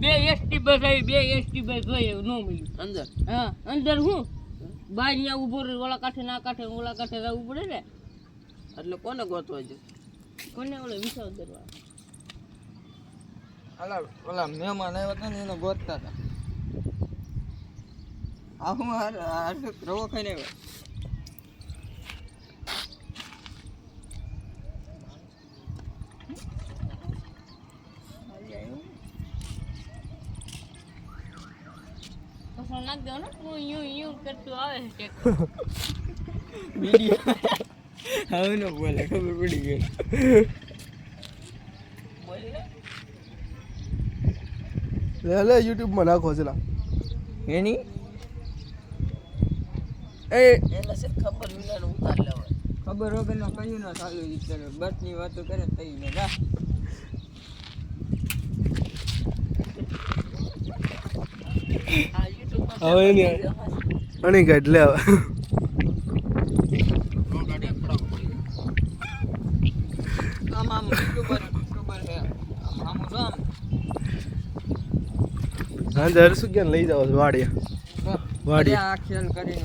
બે ST bus આવી બે એસટી બસ ગઈ ન મળ્યું. અંદર? હા અંદર હું? બાર ત્યાં ઊભો રહે ઓલા કાંઠે ના કાંઠે ઓલા કાંઠે રહેવું પડે ને? એટલે કોને ગોતવા જો? કોને ઓલે વિસાવ કરવા અલા ઓલા મહેમાન આવ્યા હતા ને એને ગોતતા હતા. આ હું હાર હાર રવો ખાઈને આવ્યો. પછી નાખ દો ને તું યુ યુ કરતું આવે છે બીડી હવે ન બોલે ખબર પડી ગઈ લે લે યુટ્યુબમાં નાખો છે એની એ એને છે ખબર વિના ઉતાર લેવાય ખબર વગર નો કયું ના ચાલુ વિચારે બસની વાતો કરે થઈ તઈ ને જા આ હવે એની અણી કાઢ લે હવે. આમ જો આમ ક્યાં લઈ જાવ વાડિયા વાડિયા વાડી. ખેલ કરીને